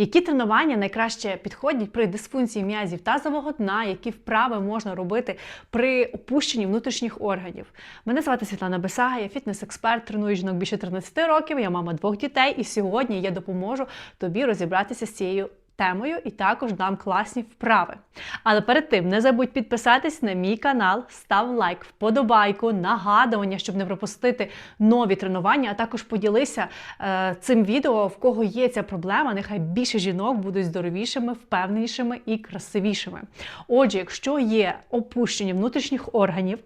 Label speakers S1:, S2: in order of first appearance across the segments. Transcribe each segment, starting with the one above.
S1: Які тренування найкраще підходять при дисфункції м'язів тазового дна, які вправи можна робити при опущенні внутрішніх органів? Мене звати Світлана Бесага, я фітнес-експерт, треную жінок більше 13 років. Я мама двох дітей, і сьогодні я допоможу тобі розібратися з цією. Темою і також дам класні вправи. Але перед тим не забудь підписатись на мій канал, став лайк, вподобайку, нагадування, щоб не пропустити нові тренування, а також поділися е, цим відео, в кого є ця проблема. Нехай більше жінок будуть здоровішими, впевненішими і красивішими. Отже, якщо є опущення внутрішніх органів,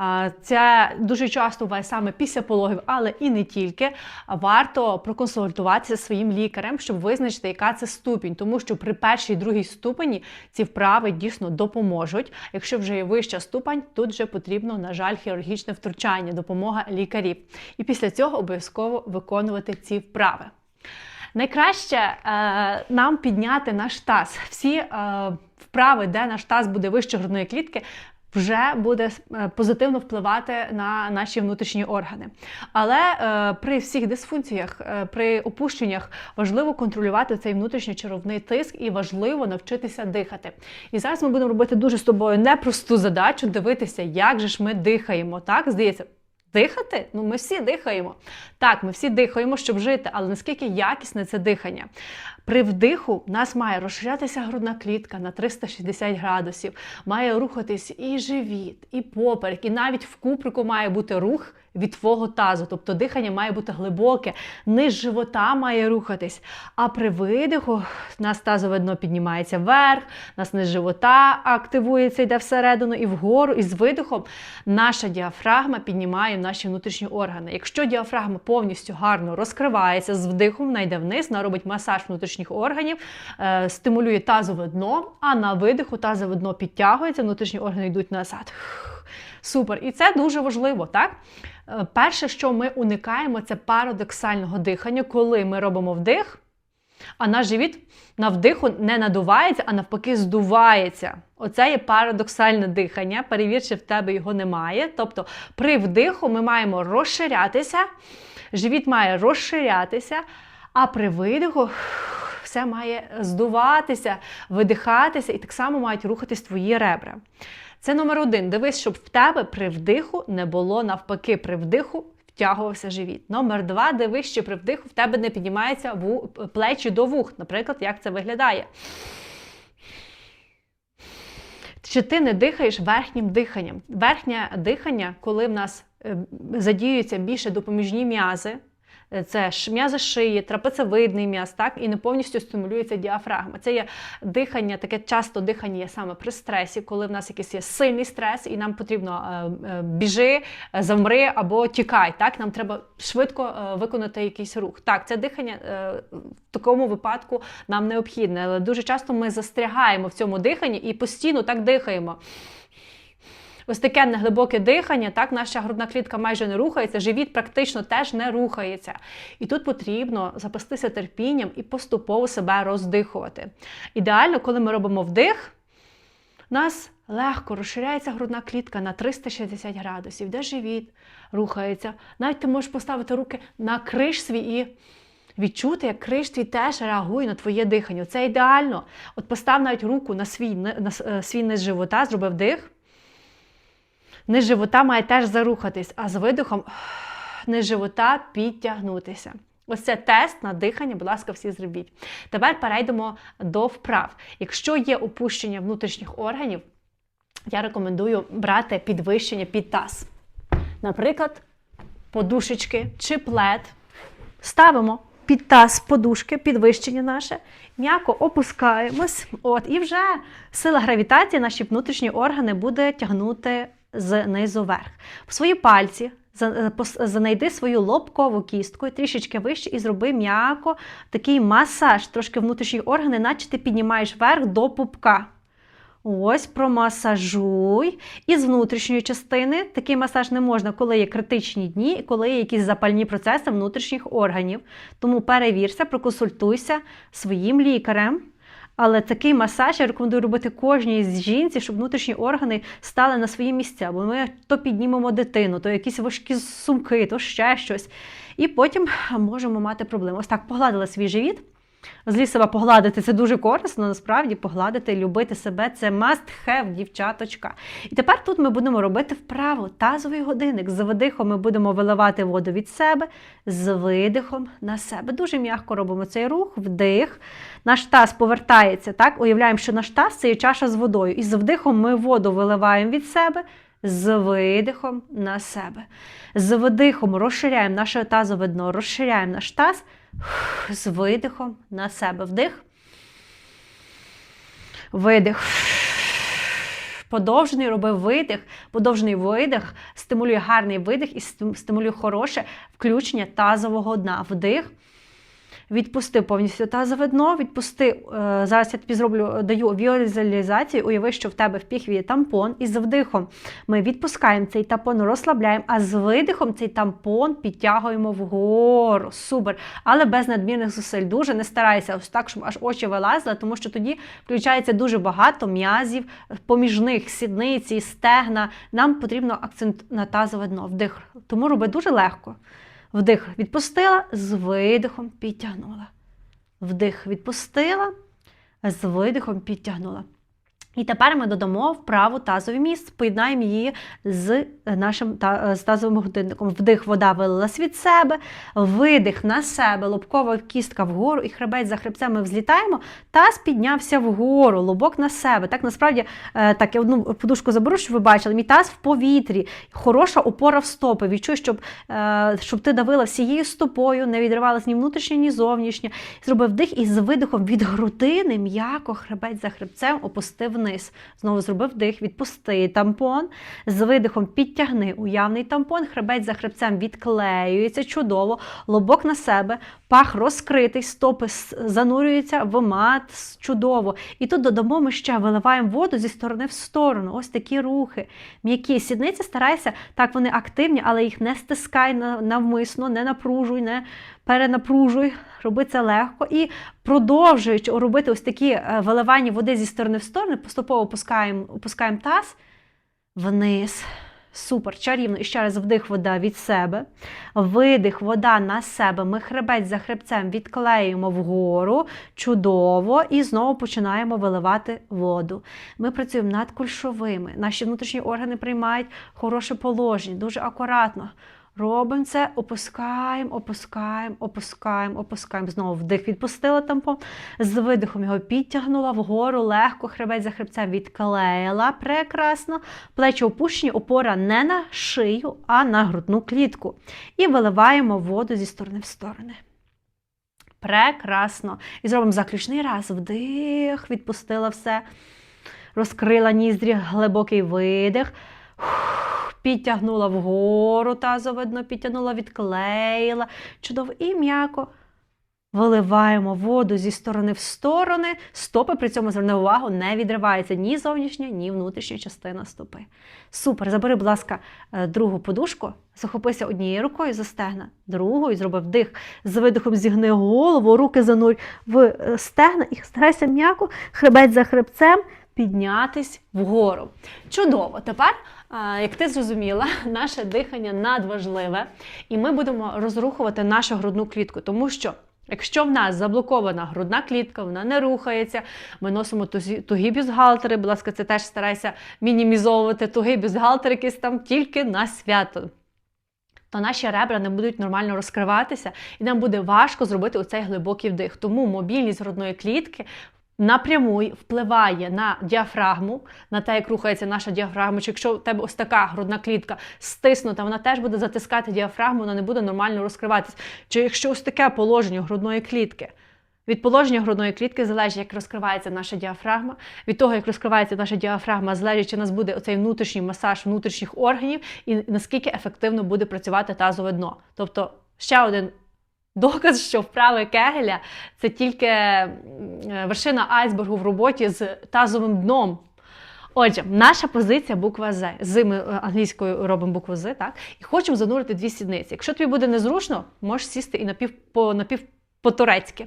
S1: е, це дуже часто буває саме після пологів, але і не тільки. Варто проконсультуватися зі своїм лікарем, щоб визначити, яка це ступінь, тому що при першій і другій ступені ці вправи дійсно допоможуть. Якщо вже є вища ступень, тут вже потрібно, на жаль, хірургічне втручання, допомога лікарів. І після цього обов'язково виконувати ці вправи. Найкраще е, нам підняти наш таз. Всі е, вправи, де наш таз буде вище грудної клітки, вже буде е, позитивно впливати на наші внутрішні органи. Але е, при всіх дисфункціях, е, при опущеннях важливо контролювати цей внутрішньочаровний тиск і важливо навчитися дихати. І зараз ми будемо робити дуже з тобою непросту задачу дивитися, як же ж ми дихаємо. Так, здається. Дихати? Ну, ми всі дихаємо. Так, ми всі дихаємо, щоб жити, але наскільки якісне це дихання? При вдиху в нас має розширятися грудна клітка на 360 градусів, має рухатись і живіт, і поперек, і навіть в куприку має бути рух від твого тазу. Тобто дихання має бути глибоке, низ живота має рухатись. А при видиху в нас тазове дно піднімається вверх, нас низ живота активується, йде всередину і вгору. І з видихом наша діафрагма піднімає наші внутрішні органи. Якщо діафрагма повністю гарно розкривається, з вдихом вона вниз, вона робить масаж внутрішніх органів, е, стимулює тазове дно, а на видиху тазове дно підтягується, внутрішні органи йдуть назад. Супер. І це дуже важливо, так? Е, Перше, що ми уникаємо, це парадоксального дихання, коли ми робимо вдих, а наш живіт на вдиху не надувається, а навпаки, здувається. Оце є парадоксальне дихання. Перевір, чи в тебе його немає. Тобто, при вдиху ми маємо розширятися, живіт має розширятися, а при видиху все має здуватися, видихатися, і так само мають рухатись твої ребра. Це номер один. Дивись, щоб в тебе при вдиху не було навпаки, при вдиху втягувався живіт. Номер два, дивись, що при вдиху в тебе не піднімається плечі до вух. Наприклад, як це виглядає. Чи ти не дихаєш верхнім диханням? Верхнє дихання, коли в нас е, задіюються більше допоміжні м'язи, це м'язи шиї, трапецевидний м'яз, так, і не повністю стимулюється діафрагма. Це є дихання, таке часто дихання є саме при стресі, коли в нас якийсь є сильний стрес, і нам потрібно е, е, біжи, е, замри або тікай. Так, нам треба швидко е, виконати якийсь рух. Так, це дихання е, в такому випадку нам необхідне, але дуже часто ми застрягаємо в цьому диханні і постійно так дихаємо. Ось таке неглибоке дихання, так наша грудна клітка майже не рухається, живіт практично теж не рухається. І тут потрібно запастися терпінням і поступово себе роздихувати. Ідеально, коли ми робимо вдих, нас легко розширяється грудна клітка на 360 градусів, де живіт рухається. Навіть ти можеш поставити руки на криш свій і. Відчути, як криш твій теж реагує на твоє дихання. Це ідеально. От постав навіть руку на свій на свій низ живота, зробив вдих. Низ живота має теж зарухатись, а з видихом низ живота підтягнутися. Ось це тест на дихання, будь ласка, всі зробіть. Тепер перейдемо до вправ. Якщо є опущення внутрішніх органів, я рекомендую брати підвищення під таз. Наприклад, подушечки чи плед. Ставимо під таз подушки, підвищення наше, м'яко опускаємось. От, І вже сила гравітації наші внутрішні органи буде тягнути знизу вверх. В свої пальці знайди свою лобкову кістку трішечки вище і зроби м'яко такий масаж, трошки внутрішні органи, наче ти піднімаєш вверх до пупка. Ось, промасажуй. І з внутрішньої частини такий масаж не можна, коли є критичні дні і коли є якісь запальні процеси внутрішніх органів. Тому перевірся, проконсультуйся своїм лікарем. Але такий масаж я рекомендую робити кожній з жінці, щоб внутрішні органи стали на свої місця. Бо ми то піднімемо дитину, то якісь важкі сумки, то ще щось. І потім можемо мати проблеми. Ось так погладили свій живіт. Злі себе погладити це дуже корисно, насправді погладити, любити себе це must have, дівчаточка. І тепер тут ми будемо робити вправо тазовий годинник. З видихом ми будемо виливати воду від себе, з видихом на себе. Дуже м'яко робимо цей рух, вдих. Наш таз повертається. так? Уявляємо, що наш таз це є чаша з водою. І з вдихом ми воду виливаємо від себе. З видихом на себе. З видихом розширяємо наше тазове дно, розширяємо наш таз з видихом на себе. Вдих. Видих. Подовжений робив видих, подовжений видих, стимулює гарний видих і стимулює хороше включення тазового дна. Вдих. Відпусти повністю тазове дно, відпусти. е, Зараз я тобі зроблю, даю візуалізацію, уяви, що в тебе в піхві є тампон, і з вдихом ми відпускаємо цей тампон, розслабляємо, а з видихом цей тампон підтягуємо вгору. Супер. Але без надмірних зусиль. Дуже не старайся ось так, щоб аж очі вилазили, тому що тоді включається дуже багато м'язів, поміж них сідниці, стегна. Нам потрібно акцент на тазове дно. Вдих. Тому роби дуже легко. Вдих відпустила, з видихом підтягнула. Вдих відпустила, з видихом підтягнула. І тепер ми додамо вправу тазовий міст, поєднаємо її з нашим та- з тазовим годинником. Вдих, вода вилилась від себе, видих на себе, лобкова кістка вгору і хребець за хребцем ми взлітаємо. Таз піднявся вгору, лобок на себе. Так, насправді, е, так, я одну подушку заберу, щоб ви бачили. Мій таз в повітрі, хороша опора в стопи. Відчуй, щоб, е, щоб ти давила всією стопою, не відривалась ні внутрішнє, ні зовнішнє. Зробив вдих і з видихом від грудини м'яко хребець за хребцем опустив. Знову зробив вдих, відпусти тампон. З видихом підтягни уявний тампон, хребець за хребцем відклеюється чудово, лобок на себе, пах розкритий, стопи занурюються в мат чудово. І тут додамо ми ще виливаємо воду зі сторони в сторону. Ось такі рухи. М'які сідниці старайся, так вони активні, але їх не стискай навмисно, не напружуй, не перенапружуй, роби це легко. І продовжуючи робити ось такі е, виливання води зі сторони в сторону, поступово опускаємо, опускаємо таз вниз. Супер, чарівно. І ще раз вдих вода від себе. Видих, вода на себе. Ми хребець за хребцем відклеюємо вгору. Чудово. І знову починаємо виливати воду. Ми працюємо над кульшовими. Наші внутрішні органи приймають хороше положення, дуже акуратно. Робимо це, опускаємо, опускаємо, опускаємо, опускаємо. Знову вдих відпустила тампон. З видихом його підтягнула вгору, легко, хребець за хребцем відклеїла. Прекрасно. Плечі опущені, опора не на шию, а на грудну клітку. І виливаємо воду зі сторони в сторони. Прекрасно. І зробимо заключний раз. Вдих, відпустила все. Розкрила ніздрі, глибокий видих. Підтягнула вгору тазове дно, підтягнула, відклеїла. Чудово і м'яко. Виливаємо воду зі сторони в сторони. Стопи при цьому зверни увагу, не відривається ні зовнішня, ні внутрішня частина стопи. Супер. Забери, будь ласка, е, другу подушку, захопися однією рукою за стегна, другою зроби вдих. З видихом зігни голову, руки занурь в е, стегна і старайся м'яко, хребець за хребцем піднятись вгору. Чудово! Тепер, як ти зрозуміла, наше дихання надважливе, і ми будемо розрухувати нашу грудну клітку, тому що. Якщо в нас заблокована грудна клітка, вона не рухається, ми носимо тугі бюстгальтери, будь ласка, це теж старайся мінімізовувати тугі бюстгальтери якісь там тільки на свято. То наші ребра не будуть нормально розкриватися, і нам буде важко зробити оцей глибокий вдих. Тому мобільність грудної клітки напряму впливає на діафрагму, на те, як рухається наша діафрагма. Чи якщо у тебе ось така грудна клітка стиснута, вона теж буде затискати діафрагму, вона не буде нормально розкриватись. Чи якщо ось таке положення грудної клітки. Від положення грудної клітки залежить, як розкривається наша діафрагма. Від того, як розкривається наша діафрагма, залежить, чи у нас буде оцей внутрішній масаж внутрішніх органів і наскільки ефективно буде працювати тазове дно. Тобто, ще один доказ, що вправи Кегеля це тільки е, вершина айсбергу в роботі з тазовим дном. Отже, наша позиція буква З. З ми е, англійською робимо букву З, так? І хочемо занурити дві сідниці. Якщо тобі буде незручно, можеш сісти і напів по, напів по-турецьки.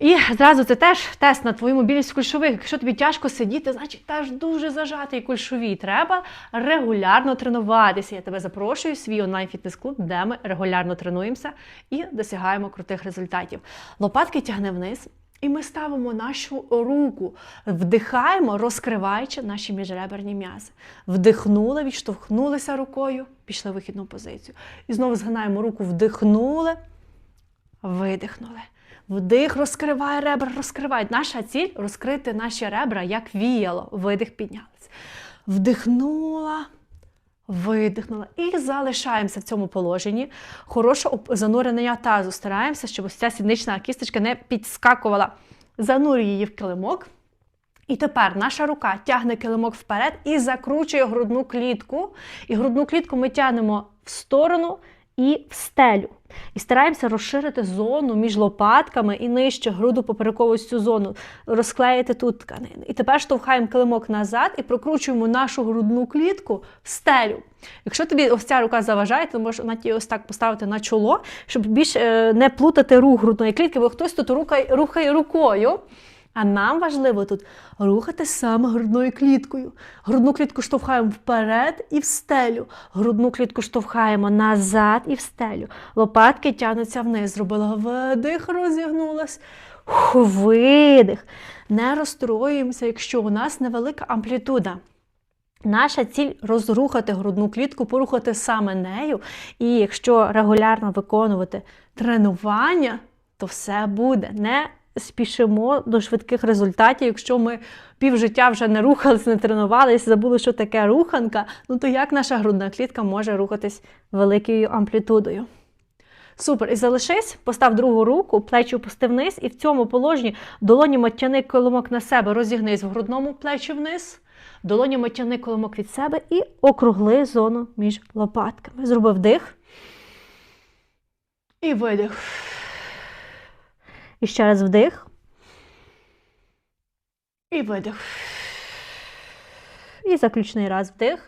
S1: І зразу це теж тест на твою мобільність кульшових. Якщо тобі тяжко сидіти, значить теж дуже зажатий кульшові. Треба регулярно тренуватися. Я тебе запрошую в свій онлайн-фітнес-клуб, де ми регулярно тренуємося і досягаємо крутих результатів. Лопатки тягне вниз. І ми ставимо нашу руку, вдихаємо, розкриваючи наші міжреберні м'язи. Вдихнули, відштовхнулися рукою, пішли в вихідну позицію. І знову згинаємо руку, вдихнули, видихнули. Вдих розкриває ребра, розкриває. Наша ціль розкрити наші ребра, як віяло. Видих піднялись. Вдихнула, видихнула. І залишаємося в цьому положенні. Хороше занурення тазу. Стараємося, щоб ось ця сіднична кісточка не підскакувала. Занурюй її в килимок. І тепер наша рука тягне килимок вперед і закручує грудну клітку. І грудну клітку ми тягнемо в сторону і в стелю. І стараємося розширити зону між лопатками і нижче груду поперекову цю зону, розклеїти тут тканини. І тепер штовхаємо килимок назад і прокручуємо нашу грудну клітку в стелю. Якщо тобі ось ця рука заважає, то можеш на ті ось так поставити на чоло, щоб більш е, не плутати рух грудної клітки, бо хтось тут рухає, рухає рукою. А нам важливо тут рухати саме грудною кліткою. Грудну клітку штовхаємо вперед і в стелю. Грудну клітку штовхаємо назад і в стелю. Лопатки тягнуться вниз. Зробила видих, розігнулась. Видих. Не розстроюємося, якщо у нас невелика амплітуда. Наша ціль розрухати грудну клітку, порухати саме нею. І якщо регулярно виконувати тренування, то все буде. Не спішимо до швидких результатів. Якщо ми півжиття вже не рухалися, не тренувалися, забули, що таке руханка, ну то як наша грудна клітка може рухатись великою амплітудою? Супер. І залишись, постав другу руку, плечі опусти вниз, і в цьому положенні долоні тяни коломок на себе, розігнись в грудному плечі вниз. Долоні тяни коломок від себе і округли зону між лопатками. Зроби вдих. І видих. І ще раз вдих. І видих. І заключний раз вдих.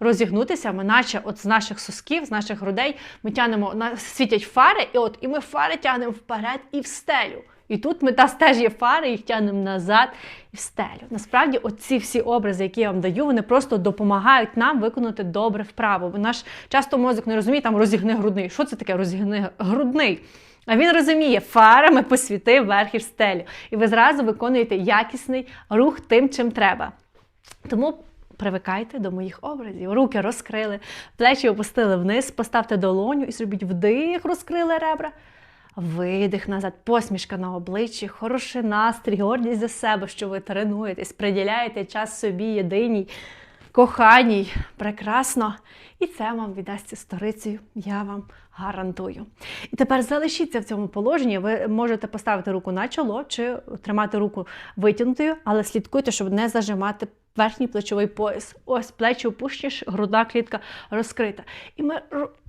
S1: Розігнутися, ми наче от з наших сосків, з наших грудей, ми тягнемо, на- світять фари, і от і ми фари тягнемо вперед і в стелю. І тут ми та теж є фари, їх тягнемо назад і в стелю. Насправді, оці всі образи, які я вам даю, вони просто допомагають нам виконати добре вправу. Бо наш часто мозок не розуміє, там розігни грудний. Що це таке розігни грудний? А він розуміє, фарами посвіти вверх і в стелю. І ви зразу виконуєте якісний рух тим, чим треба. Тому привикайте до моїх образів. Руки розкрили, плечі опустили вниз, поставте долоню і зробіть вдих, розкрили ребра. Видих назад, посмішка на обличчі, хороший настрій, гордість за себе, що ви тренуєтесь, приділяєте час собі єдиній, коханій, прекрасно. І це вам віддасться сторицею, я вам гарантую. І тепер залишіться в цьому положенні. Ви можете поставити руку на чоло чи тримати руку витягнутою, але слідкуйте, щоб не зажимати верхній плечовий пояс. Ось плечі опущені, грудна клітка розкрита. І ми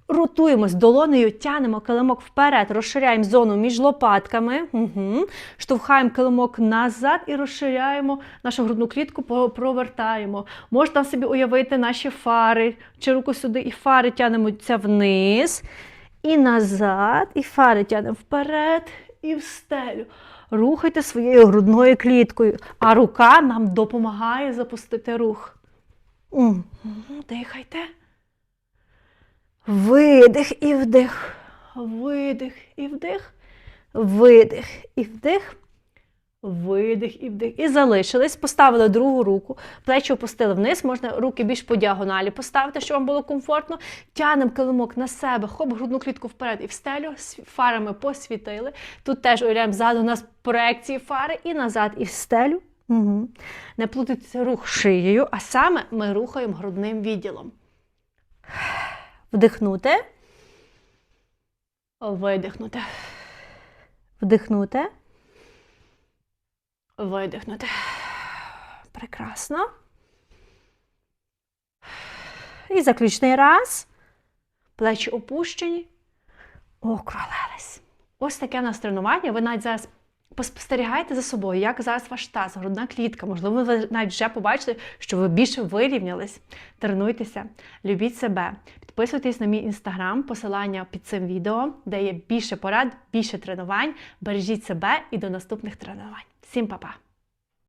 S1: ротуємось долонею, тянемо килимок вперед, розширяємо зону між лопатками, угу. штовхаємо килимок назад і розширяємо нашу грудну клітку, провертаємо. Можна собі уявити наші фари, чи руку сюди, і фари тянемося вниз, і назад, і фари тянемо вперед і в стелю. Рухайте своєю грудною кліткою, а рука нам допомагає запустити рух. Дихайте. Видих і вдих. Видих і вдих. Видих і вдих. Видих і вдих. І залишились, поставили другу руку, плечі опустили вниз, можна руки більш по діагоналі поставити, щоб вам було комфортно. Тянемо килимок на себе, хоп, грудну клітку вперед і в стелю, фарами посвітили. Тут теж уявляємо, ззаду у нас проекції фари і назад, і в стелю. Угу. Не плутайте рух шиєю, а саме ми рухаємо грудним відділом. Вдихнути. Видихнути. Вдихнути. Видихнути. Прекрасно. І заключний раз. Плечі опущені. Округлились. Ось таке у нас тренування. Ви навіть зараз Поспостерігайте за собою, як зараз ваш таз, грудна клітка. Можливо, ви навіть вже побачили, що ви більше вирівнялись. Тренуйтеся, любіть себе. Підписуйтесь на мій інстаграм, посилання під цим відео, де є більше порад, більше тренувань. Бережіть себе і до наступних тренувань. Всім па-па!